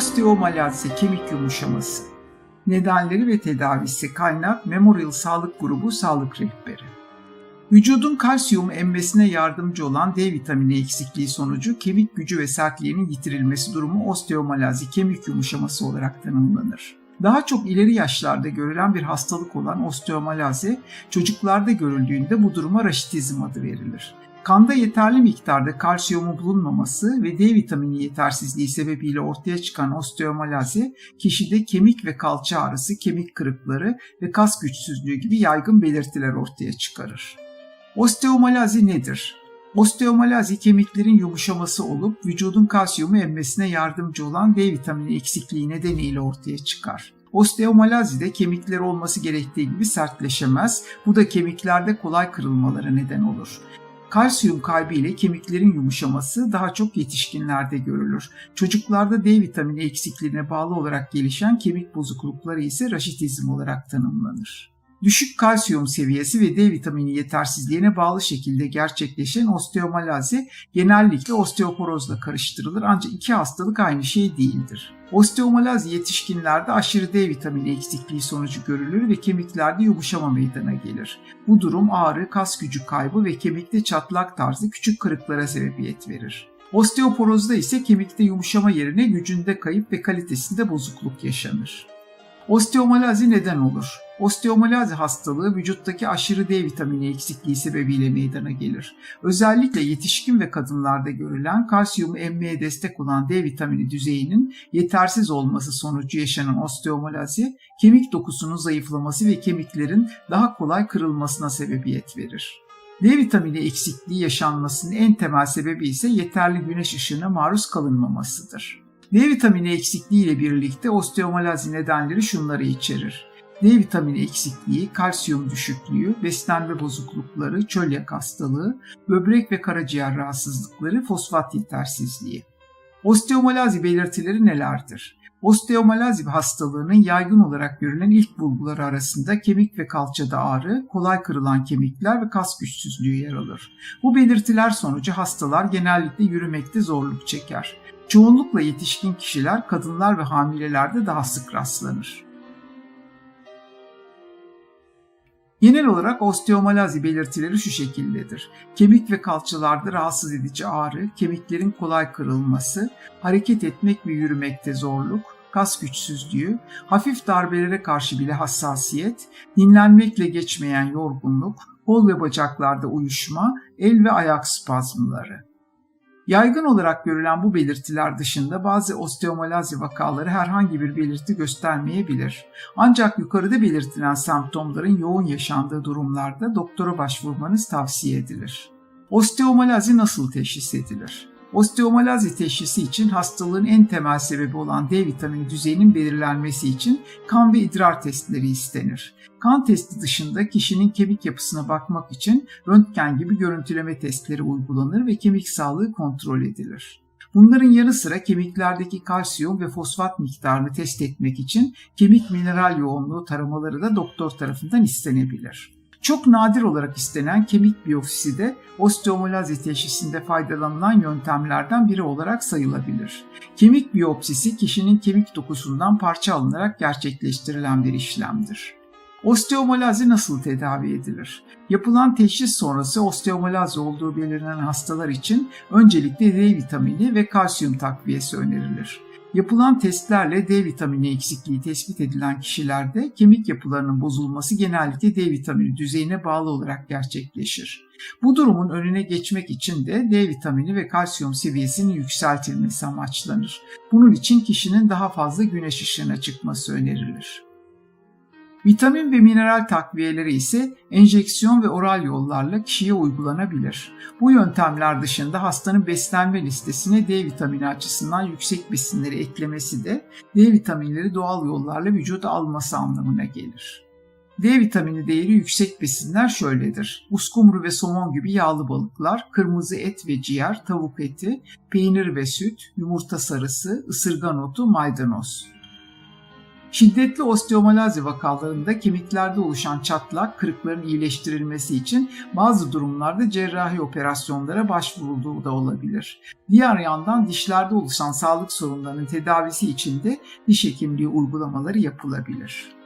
Osteomalazi kemik yumuşaması. Nedenleri ve tedavisi kaynak Memorial Sağlık Grubu Sağlık Rehberi. Vücudun kalsiyum emmesine yardımcı olan D vitamini eksikliği sonucu kemik gücü ve sertliğinin yitirilmesi durumu osteomalazi kemik yumuşaması olarak tanımlanır. Daha çok ileri yaşlarda görülen bir hastalık olan osteomalazi, çocuklarda görüldüğünde bu duruma raşitizm adı verilir. Kanda yeterli miktarda kalsiyumu bulunmaması ve D vitamini yetersizliği sebebiyle ortaya çıkan osteomalazi, kişide kemik ve kalça ağrısı, kemik kırıkları ve kas güçsüzlüğü gibi yaygın belirtiler ortaya çıkarır. Osteomalazi nedir? Osteomalazi kemiklerin yumuşaması olup vücudun kalsiyumu emmesine yardımcı olan D vitamini eksikliği nedeniyle ortaya çıkar. Osteomalazi kemikler olması gerektiği gibi sertleşemez. Bu da kemiklerde kolay kırılmalara neden olur. Kalsiyum kaybı ile kemiklerin yumuşaması daha çok yetişkinlerde görülür. Çocuklarda D vitamini eksikliğine bağlı olarak gelişen kemik bozuklukları ise raşitizm olarak tanımlanır. Düşük kalsiyum seviyesi ve D vitamini yetersizliğine bağlı şekilde gerçekleşen osteomalazi genellikle osteoporozla karıştırılır ancak iki hastalık aynı şey değildir. Osteomalazi yetişkinlerde aşırı D vitamini eksikliği sonucu görülür ve kemiklerde yumuşama meydana gelir. Bu durum ağrı, kas gücü kaybı ve kemikte çatlak tarzı küçük kırıklara sebebiyet verir. Osteoporozda ise kemikte yumuşama yerine gücünde kayıp ve kalitesinde bozukluk yaşanır. Osteomalazi neden olur? Osteomalazi hastalığı vücuttaki aşırı D vitamini eksikliği sebebiyle meydana gelir. Özellikle yetişkin ve kadınlarda görülen kalsiyumu emmeye destek olan D vitamini düzeyinin yetersiz olması sonucu yaşanan osteomalazi, kemik dokusunun zayıflaması ve kemiklerin daha kolay kırılmasına sebebiyet verir. D vitamini eksikliği yaşanmasının en temel sebebi ise yeterli güneş ışığına maruz kalınmamasıdır. D vitamini eksikliği ile birlikte osteomalazi nedenleri şunları içerir. D vitamini eksikliği, kalsiyum düşüklüğü, beslenme bozuklukları, çölyak hastalığı, böbrek ve karaciğer rahatsızlıkları, fosfat yetersizliği. Osteomalazi belirtileri nelerdir? Osteomalazi hastalığının yaygın olarak görülen ilk bulguları arasında kemik ve kalçada ağrı, kolay kırılan kemikler ve kas güçsüzlüğü yer alır. Bu belirtiler sonucu hastalar genellikle yürümekte zorluk çeker. Çoğunlukla yetişkin kişiler, kadınlar ve hamilelerde daha sık rastlanır. Genel olarak osteomalazi belirtileri şu şekildedir. Kemik ve kalçalarda rahatsız edici ağrı, kemiklerin kolay kırılması, hareket etmek ve yürümekte zorluk, kas güçsüzlüğü, hafif darbelere karşı bile hassasiyet, dinlenmekle geçmeyen yorgunluk, kol ve bacaklarda uyuşma, el ve ayak spazmları. Yaygın olarak görülen bu belirtiler dışında bazı osteomalazi vakaları herhangi bir belirti göstermeyebilir. Ancak yukarıda belirtilen semptomların yoğun yaşandığı durumlarda doktora başvurmanız tavsiye edilir. Osteomalazi nasıl teşhis edilir? Osteomalazi teşhisi için hastalığın en temel sebebi olan D vitamini düzeyinin belirlenmesi için kan ve idrar testleri istenir. Kan testi dışında kişinin kemik yapısına bakmak için röntgen gibi görüntüleme testleri uygulanır ve kemik sağlığı kontrol edilir. Bunların yanı sıra kemiklerdeki kalsiyum ve fosfat miktarını test etmek için kemik mineral yoğunluğu taramaları da doktor tarafından istenebilir. Çok nadir olarak istenen kemik biyopsisi de osteomalazi teşhisinde faydalanılan yöntemlerden biri olarak sayılabilir. Kemik biyopsisi kişinin kemik dokusundan parça alınarak gerçekleştirilen bir işlemdir. Osteomalazi nasıl tedavi edilir? Yapılan teşhis sonrası osteomalazi olduğu belirlenen hastalar için öncelikle D vitamini ve kalsiyum takviyesi önerilir. Yapılan testlerle D vitamini eksikliği tespit edilen kişilerde kemik yapılarının bozulması genellikle D vitamini düzeyine bağlı olarak gerçekleşir. Bu durumun önüne geçmek için de D vitamini ve kalsiyum seviyesinin yükseltilmesi amaçlanır. Bunun için kişinin daha fazla güneş ışığına çıkması önerilir. Vitamin ve mineral takviyeleri ise enjeksiyon ve oral yollarla kişiye uygulanabilir. Bu yöntemler dışında hastanın beslenme listesine D vitamini açısından yüksek besinleri eklemesi de D vitaminleri doğal yollarla vücuda alması anlamına gelir. D vitamini değeri yüksek besinler şöyledir. Uskumru ve somon gibi yağlı balıklar, kırmızı et ve ciğer, tavuk eti, peynir ve süt, yumurta sarısı, ısırgan otu, maydanoz. Şiddetli osteomalazi vakalarında kemiklerde oluşan çatlak, kırıkların iyileştirilmesi için bazı durumlarda cerrahi operasyonlara başvurulduğu da olabilir. Diğer yandan dişlerde oluşan sağlık sorunlarının tedavisi için de diş hekimliği uygulamaları yapılabilir.